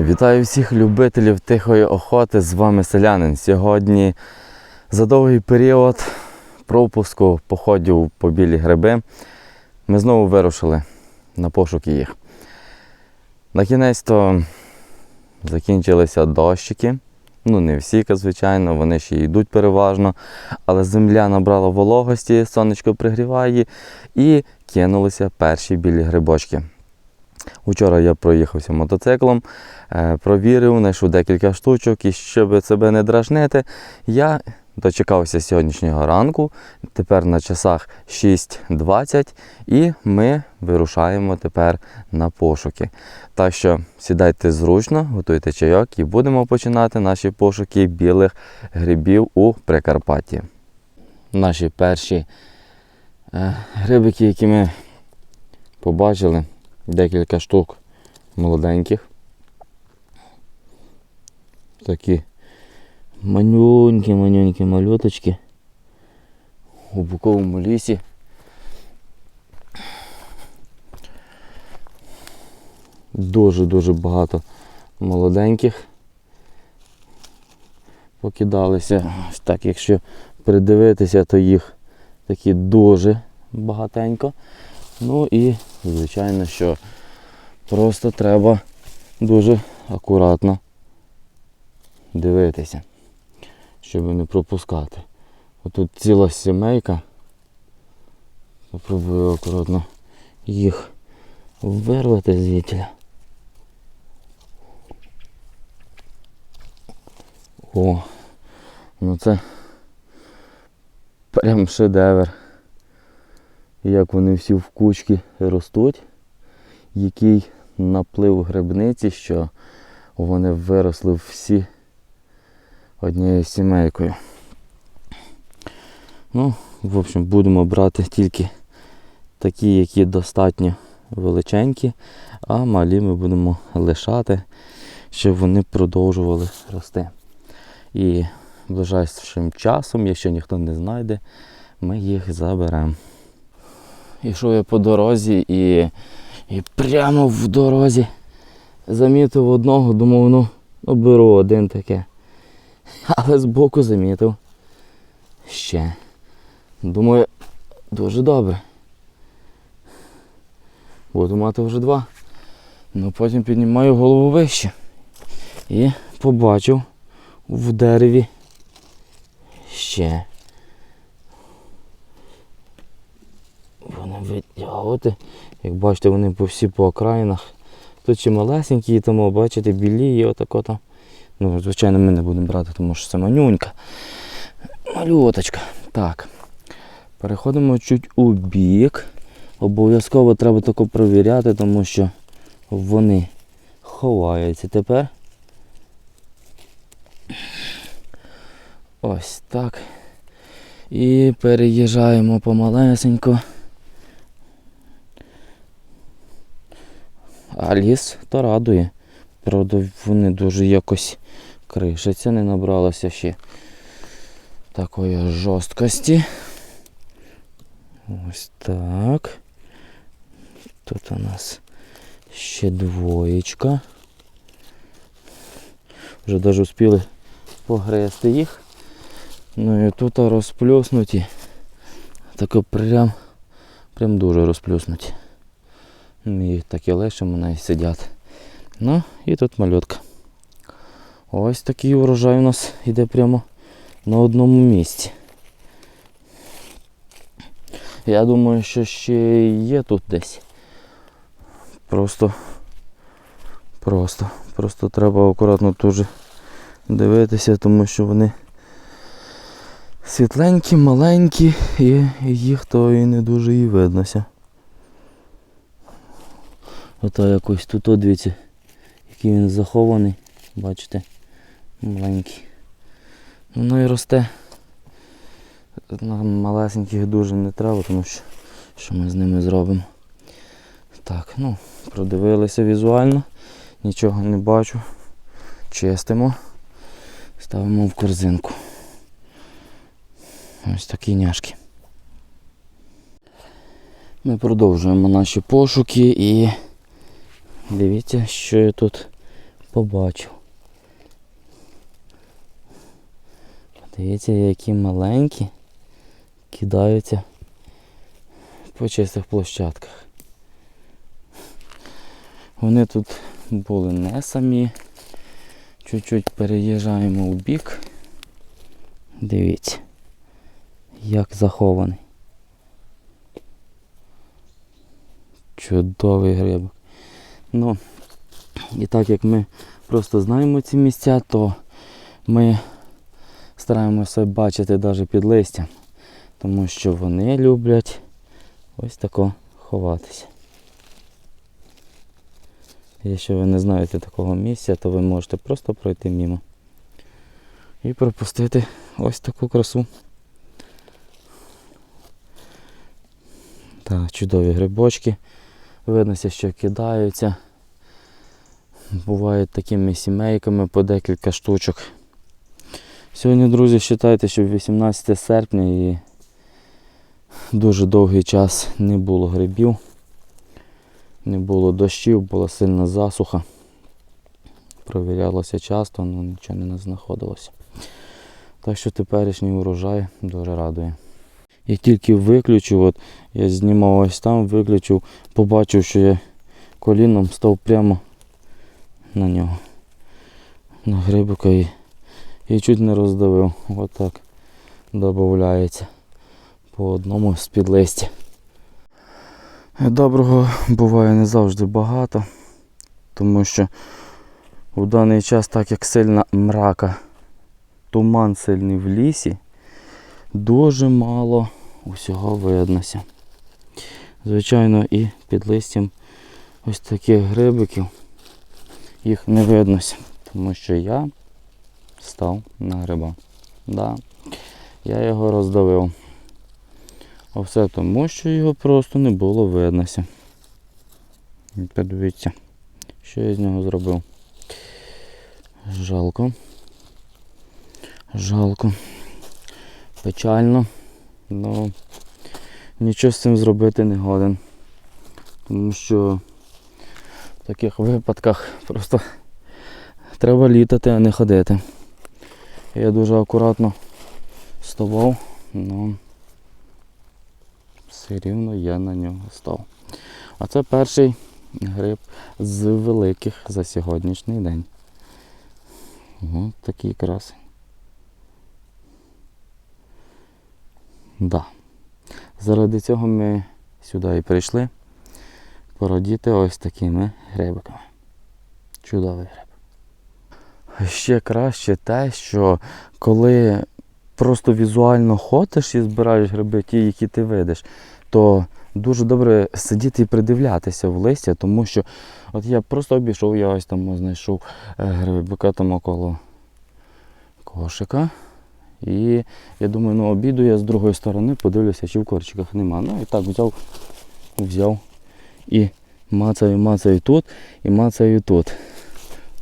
Вітаю всіх любителів тихої охоти. З вами селянин. Сьогодні за довгий період пропуску походів по білі гриби ми знову вирушили на пошуки їх. На кінець то закінчилися дощики. Ну, не всі, звичайно, вони ще йдуть переважно, але земля набрала вологості, сонечко пригріває і кинулися перші білі грибочки. Учора я проїхався мотоциклом, е, провірив, знайшов декілька штучок, і щоб себе не дражнити, я дочекався сьогоднішнього ранку. Тепер на часах 6.20 і ми вирушаємо тепер на пошуки. Так що сідайте зручно, готуйте чайок і будемо починати наші пошуки білих грибів у Прикарпатті. Наші перші е, грибики, які ми побачили, декілька штук молоденьких. Такі манюнькі, манюнькі малюточки у буковому лісі. Дуже-дуже багато молоденьких покидалися. Так, якщо придивитися, то їх такі дуже багатенько. Ну і, звичайно, що просто треба дуже акуратно дивитися, щоб не пропускати. Отут ціла сімейка. Попробую акуратно їх вирвати звідти. О, ну це прям шедевр. Як вони всі в кучки ростуть, який наплив грибниці, що вони виросли всі однією сімейкою. Ну, в общем, будемо брати тільки такі, які достатньо величенькі, а малі ми будемо лишати, щоб вони продовжували рости. І ближайшим часом, якщо ніхто не знайде, ми їх заберемо. Ішов я по дорозі і, і прямо в дорозі замітив одного, думав, ну, ну беру один таке. Але збоку замітив ще. Думаю, дуже добре. Буду мати вже два. Ну потім піднімаю голову вище. І побачив в дереві ще. Вони. Як бачите, вони по всі по окраїнах. Тут ще малесенькі, тому бачите, білі і отако там. Ну, звичайно, ми не будемо брати, тому що це манюнька. Малюточка. Так. Переходимо чуть у бік. Обов'язково треба тако провіряти, тому що вони ховаються тепер. Ось так. І переїжджаємо помалесенько. А ліс то радує. Правда, вони дуже якось кришаться, не набралося ще такої жорсткості. Ось так. Тут у нас ще двоєчка. Вже навіть успіли погрести їх. Ну і тут розплюснуті. Таке прям, прям дуже розплюснуті. Ми їх так і лишимо, сидять. Ну і тут мальотка. Ось такий урожай у нас йде прямо на одному місці. Я думаю, що ще є тут десь. Просто, просто, просто треба акуратно дуже дивитися, тому що вони світленькі, маленькі і їх то і не дуже і виднося. Ото якось тут, от, дивіться, який він захований, бачите, маленький. Ну і росте. Нам малесеньких дуже не треба, тому що що ми з ними зробимо. Так, ну, продивилися візуально, нічого не бачу. Чистимо, ставимо в корзинку. Ось такі няшки. Ми продовжуємо наші пошуки і дивіться, що я тут побачив. Дивіться, які маленькі кидаються по чистих площадках. Вони тут були не самі. Чуть-чуть переїжджаємо у бік. Дивіться, як захований. Чудовий грибок. Ну, і так як ми просто знаємо ці місця, то ми стараємося бачити навіть під листям, тому що вони люблять ось тако ховатися. Якщо ви не знаєте такого місця, то ви можете просто пройти мимо і пропустити ось таку красу. Так, чудові грибочки. Виднося, що кидаються. Бувають такими сімейками по декілька штучок. Сьогодні, друзі, вважайте, що 18 серпня і дуже довгий час не було грибів, не було дощів, була сильна засуха. Провірялося часто, але нічого не знаходилося. Так що теперішній урожай дуже радує. Я тільки виключив, от я знімав ось там, виключив, побачив, що я коліном став прямо на нього. На грибика і, і чуть не роздавив. Отак додається по одному з-під листя. Доброго буває не завжди багато, тому що в даний час, так як сильна мрака, туман сильний в лісі, дуже мало усього виднося. Звичайно, і під листям ось таких грибиків їх не виднося, тому що я став на гриба. Да, я його роздавив. А все тому, що його просто не було виднося. Подивіться, що я з нього зробив. Жалко. Жалко. Печально. Ну нічого з цим зробити не годен. Тому що в таких випадках просто треба літати, а не ходити. Я дуже акуратно ставав, але все рівно я на нього став. А це перший гриб з великих за сьогоднішній день. Ось такий красень. Да. Заради цього ми сюди і прийшли породіти ось такими грибиками. Чудовий гриб. Ще краще те, що коли просто візуально ходиш і збираєш гриби, ті, які ти видиш, то дуже добре сидіти і придивлятися в листя, тому що от я просто обійшов, я ось там знайшов е, грибика там около кошика. І я думаю, ну обіду я з другої сторони подивлюся, чи в корчиках нема. Ну і так взяв, взяв і мацаю, мацаю тут і мацаю тут.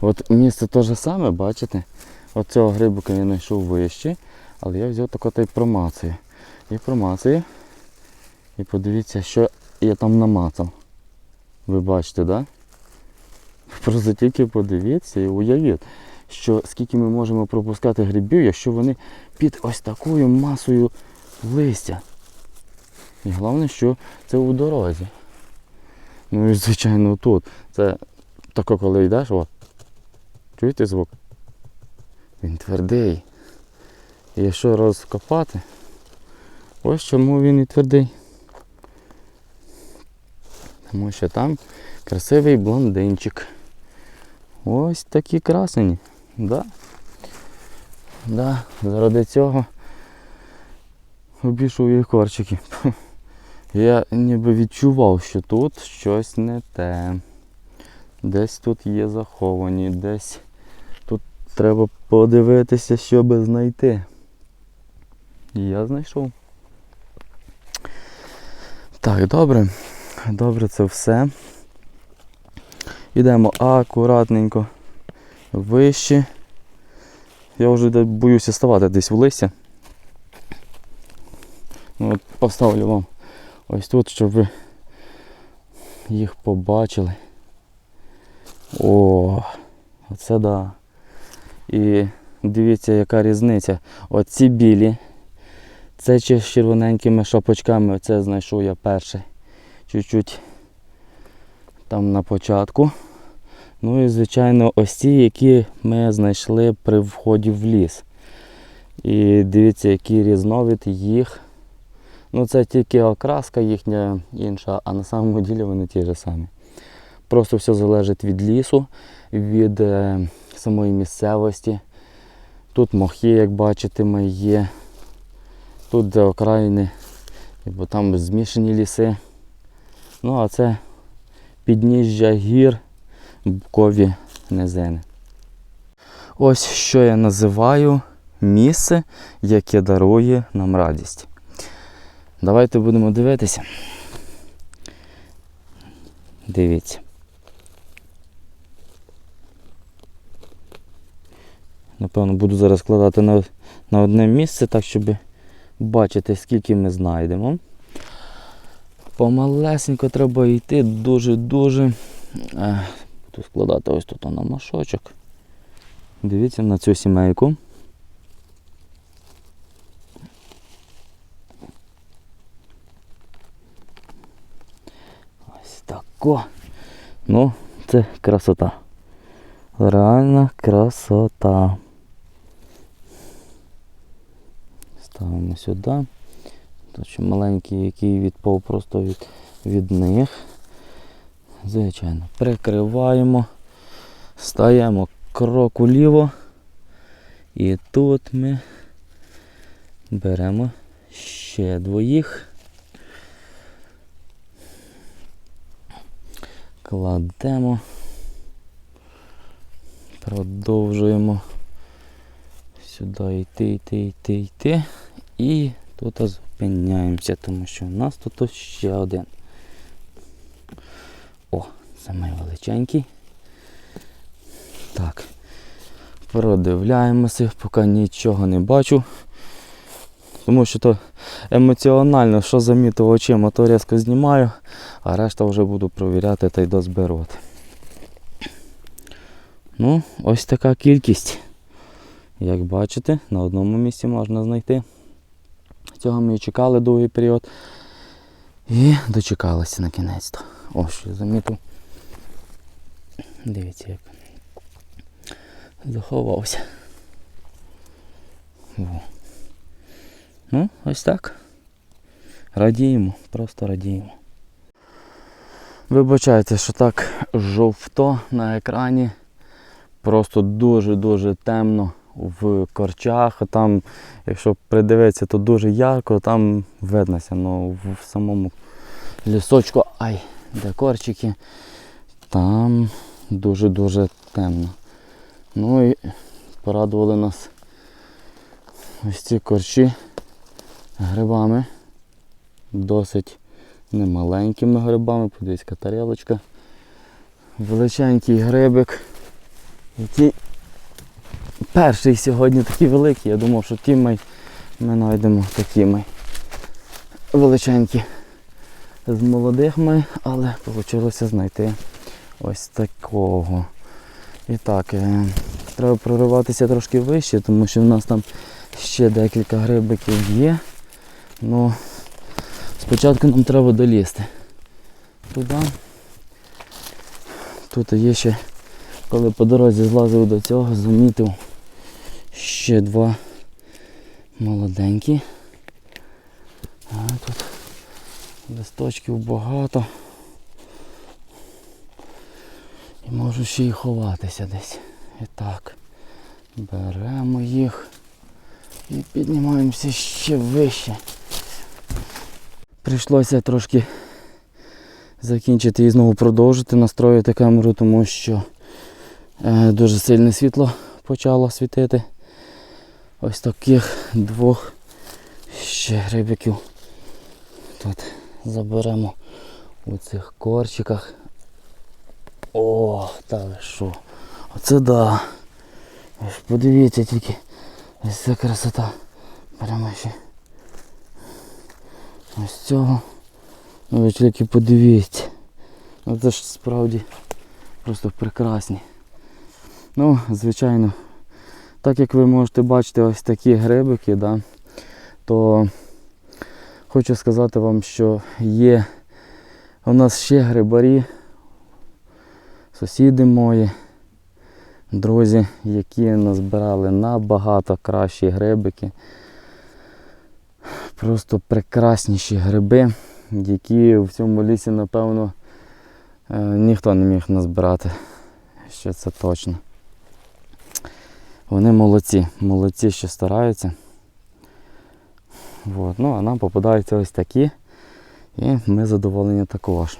От місце те ж саме, бачите? От цього грибика я знайшов вище, але я взяв тако та й промацаю. І промацаю. І подивіться, що я там намацав. Ви бачите, так? Да? Просто тільки подивіться і уявіть що скільки ми можемо пропускати грибів, якщо вони під ось такою масою листя. І головне, що це у дорозі. Ну і звичайно тут. Це тако коли йдеш, от. Чуєте звук? Він твердий. І якщо розкопати, ось чому він і твердий. Тому що там красивий блондинчик. Ось такі красені. Да. Да, заради цього обійшов їх корчики. Я ніби відчував, що тут щось не те. Десь тут є заховані, десь тут треба подивитися, щоб знайти. І я знайшов. Так, добре. Добре, це все. Йдемо акуратненько вище. Я вже боюся ставати десь в листя. Ну, от Поставлю вам ось тут, щоб ви їх побачили. О, Оце да. І дивіться, яка різниця. Оці білі. Це чи з червоненькими шапочками, оце знайшов я перший. Чуть-чуть там на початку. Ну і, звичайно, ось ці, які ми знайшли при вході в ліс. І дивіться, який різновид їх. Ну, це тільки окраска їхня інша, а на самому ділі вони ті ж самі. Просто все залежить від лісу, від е, самої місцевості. Тут мохи, як бачите, ми є. Тут де окраїни, бо там змішані ліси. Ну, а це підніжжя гір, букові низини. Ось що я називаю місце, яке дарує нам радість. Давайте будемо дивитися. Дивіться. Напевно, буду зараз складати на, на одне місце, так щоб бачити, скільки ми знайдемо. Помалесенько треба йти дуже-дуже. Буду складати ось тут на машочок. Дивіться на цю сімейку. Ось тако. Ну, це красота. Реальна красота. Ставимо сюди. Тут маленький, який відпав просто від, від них. Звичайно, прикриваємо, стаємо крок уліво. І тут ми беремо ще двоїх. Кладемо. Продовжуємо сюди йти, йти, йти, йти. І тут зупиняємося, тому що у нас тут ще один. Це величенький. Так. Продивляємося, поки нічого не бачу. Тому що то емоціонально, що замітив очима, то різко знімаю, а решта вже буду провіряти та й дозбирати. Ну, ось така кількість. Як бачите, на одному місці можна знайти. Цього ми і чекали довгий період. І дочекалися на кінець-то. О, що замітив. Дивіться, як заховався. О. Ну, ось так. Радіємо, просто радіємо. Вибачайте, що так жовто на екрані. Просто дуже-дуже темно в корчах, там, якщо придивитися, то дуже ярко, там виднося, ну в самому лісочку, ай, де корчики, там дуже-дуже темно. Ну і порадували нас ось ці корчі грибами. Досить немаленькими грибами, подивіться, тарілочка. Величенький грибик, який перший сьогодні такий великий. Я думав, що ті ми, знайдемо такі ми величенькі з молодих ми, але вийшло знайти ось такого. І так, е, треба прориватися трошки вище, тому що в нас там ще декілька грибиків є. Ну, спочатку нам треба долізти туди. Тут є ще, коли по дорозі злазив до цього, замітив ще два молоденькі. А тут листочків багато. І можу ще й ховатися десь. І так. Беремо їх і піднімаємося ще вище. Прийшлося трошки закінчити і знову продовжити настроїти камеру, тому що е, дуже сильне світло почало світити. Ось таких двох ще грибиків. Тут заберемо у цих корчиках. О, та що? Оце да. Подивіться тільки. Ось ця красота. Беремо ще. Ось цього. Ну ви тільки подивіться. Ну це ж справді просто прекрасні. Ну, звичайно, так як ви можете бачити ось такі грибики, да, то хочу сказати вам, що є у нас ще грибарі, сусіди мої, друзі, які назбирали набагато кращі грибики. Просто прекрасніші гриби, які в цьому лісі, напевно, е, ніхто не міг назбирати. Що це точно. Вони молодці, молодці, що стараються. От. Ну, а нам попадаються ось такі. І ми задоволені також.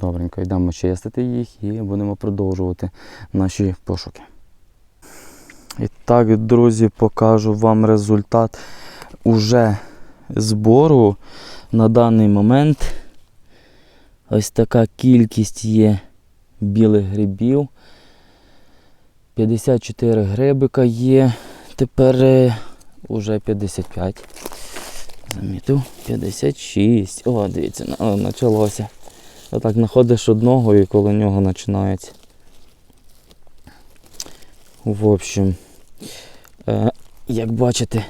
Добренько, йдемо чистити їх і будемо продовжувати наші пошуки. І так, друзі, покажу вам результат уже збору на даний момент. Ось така кількість є білих грибів. 54 грибика є. Тепер е, уже 55. Замітив? 56. О, дивіться, почалося. Отак знаходиш одного і коло нього починається. В общем, е, як бачите,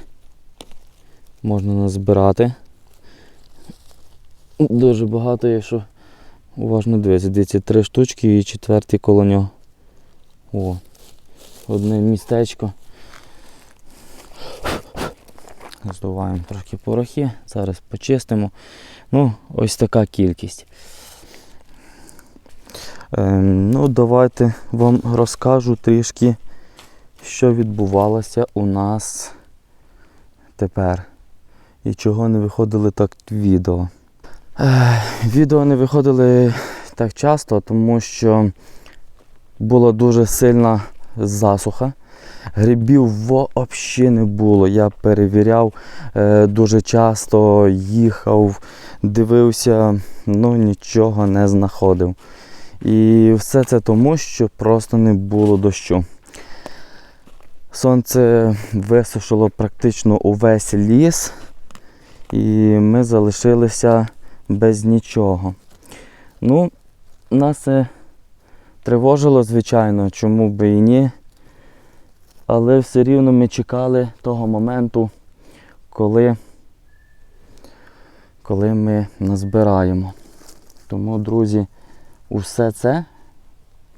можна назбирати. Дуже багато є, що уважно дивитися. Дивіться, три штучки і четвертий коло нього. О, одне містечко. Здуваємо трошки порохи, зараз почистимо. Ну, ось така кількість. Ем, ну, давайте вам розкажу трішки, що відбувалося у нас тепер. І чого не виходили так відео. Відео не виходили так часто, тому що була дуже сильна засуха. Грибів взагалі не було. Я перевіряв е, дуже часто, їхав, дивився, ну нічого не знаходив. І все це тому, що просто не було дощу. Сонце висушило практично увесь ліс, і ми залишилися без нічого. Ну, нас це тривожило, звичайно, чому би і ні. Але все рівно ми чекали того моменту, коли, коли ми назбираємо. Тому, друзі, усе це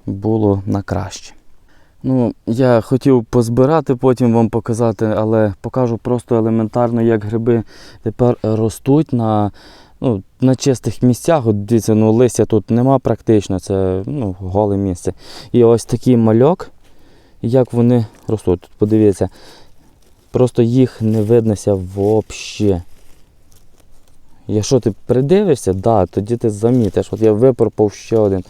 було на краще. Ну, я хотів позбирати, потім вам показати, але покажу просто елементарно, як гриби тепер ростуть на, ну, на чистих місцях. От дивіться, ну, листя тут нема практично, це ну, голе місце. І ось такий мальок, як вони ростуть. Тут подивіться, просто їх не виднося взагалі. Якщо ти придивишся, да, тоді ти замітиш. От я випорпав ще один.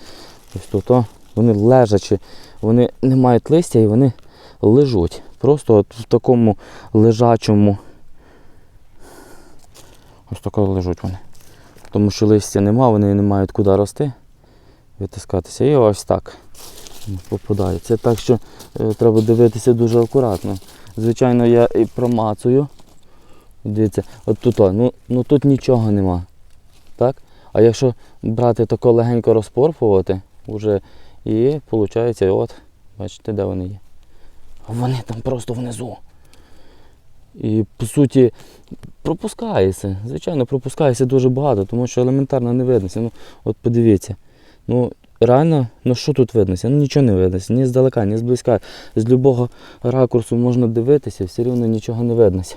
Ось тут, о, вони лежачі, вони не мають листя і вони лежуть. Просто от в такому лежачому. Ось тако лежуть вони. Тому що листя нема, вони не мають куди рости, витискатися. І ось так попадаються. Так що е, треба дивитися дуже акуратно. Звичайно, я і промацую. Дивіться, от тут, ну, ну тут нічого нема. Так? А якщо брати тако легенько розпорпувати, вже і виходить, от, бачите, де вони є. Вони там просто внизу. І по суті пропускається. Звичайно, пропускається дуже багато, тому що елементарно не виднося. Ну, от подивіться. Ну, реально, ну що тут виднося? Ну нічого не виднося. Ні здалека, ні зблизька. З будь-якого ракурсу можна дивитися, все рівно нічого не виднося.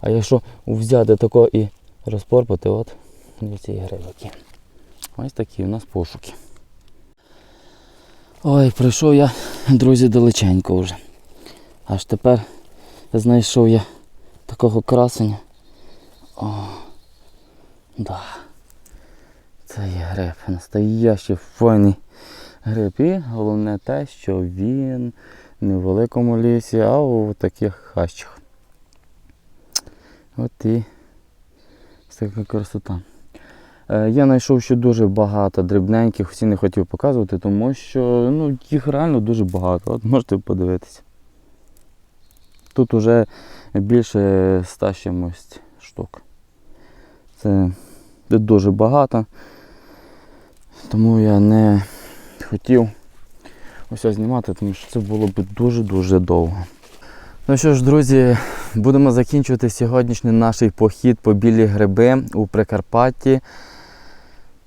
А якщо взяти тако і розпорпати, от ці грибики. Ось такі у нас пошуки. Ой, прийшов я, друзі, далеченько вже. Аж тепер знайшов я такого красення. О, да. Це є гриб, настоящий файний гриб. І головне те, що він не в великому лісі, а у таких хащах. От і така красота. Е, Я знайшов ще дуже багато дрібненьких, всі не хотів показувати, тому що ну, їх реально дуже багато. От можете подивитися. Тут вже більше ста чимось штук. Це дуже багато. Тому я не хотів ось знімати, тому що це було б дуже-дуже довго. Ну що ж, друзі, будемо закінчувати сьогоднішній наш похід по білі гриби у Прикарпатті.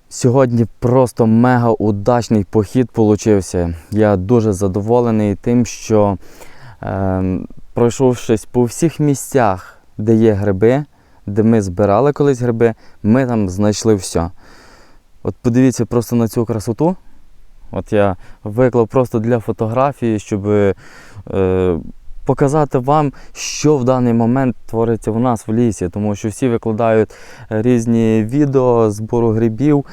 Сьогодні просто мега удачний похід получився. Я дуже задоволений тим, що е, пройшовшись по всіх місцях, де є гриби, де ми збирали колись гриби, ми там знайшли все. От подивіться просто на цю красоту. От я виклав просто для фотографії, щоб е, показати вам, що в даний момент твориться у нас в лісі, тому що всі викладають е, різні відео збору грибів.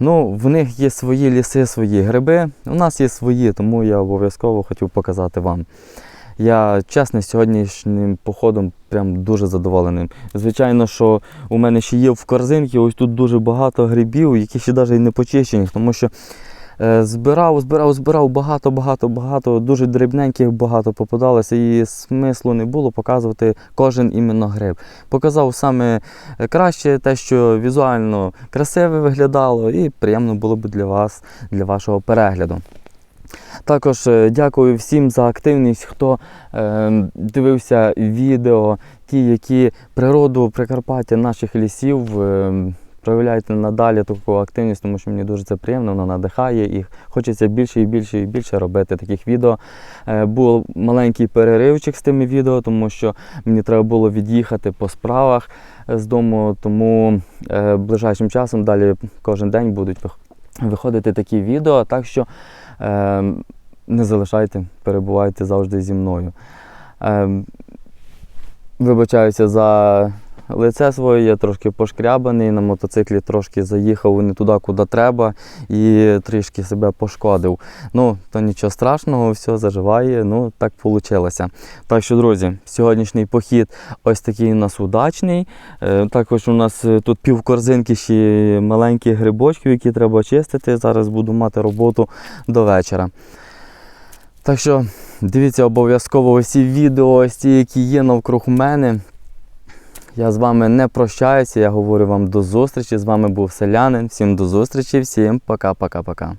Ну, в них є свої ліси, свої гриби. У нас є свої, тому я обов'язково хотів показати вам. Я чесно сьогоднішнім походом прям дуже задоволений. Звичайно, що у мене ще є в корзинці ось тут дуже багато грибів, які ще навіть не почищені, тому що збирав, збирав, збирав багато, багато, багато, дуже дрібненьких багато попадалося, і смислу не було показувати кожен іменно гриб. Показав саме краще те, що візуально красиве виглядало, і приємно було б для вас, для вашого перегляду. Також е, дякую всім за активність, хто е, дивився відео, ті, які природу Прикарпаття наших лісів. Е, проявляйте надалі таку активність, тому що мені дуже це приємно, вона надихає і хочеться більше і більше і більше робити таких відео. Е, був маленький переривчик з тими відео, тому що мені треба було від'їхати по справах е, з дому, тому е, ближайшим часом далі кожен день будуть виходити такі відео. Так що не залишайте, перебувайте завжди зі мною. Вибачаюся за лице своє, я трошки пошкрябаний, на мотоциклі трошки заїхав не туди, куди треба, і трішки себе пошкодив. Ну, то нічого страшного, все заживає, ну так вийшло. Так що, друзі, сьогоднішній похід ось такий у нас удачний. Е, Також у нас е, тут пів корзинки ще маленьких грибочків, які треба чистити. Зараз буду мати роботу до вечора. Так що дивіться обов'язково усі відео, ось ті, які є навкруг мене. Я з вами не прощаюся, я говорю вам до зустрічі. З вами був селянин. Всім до зустрічі, всім пока-пока-пока.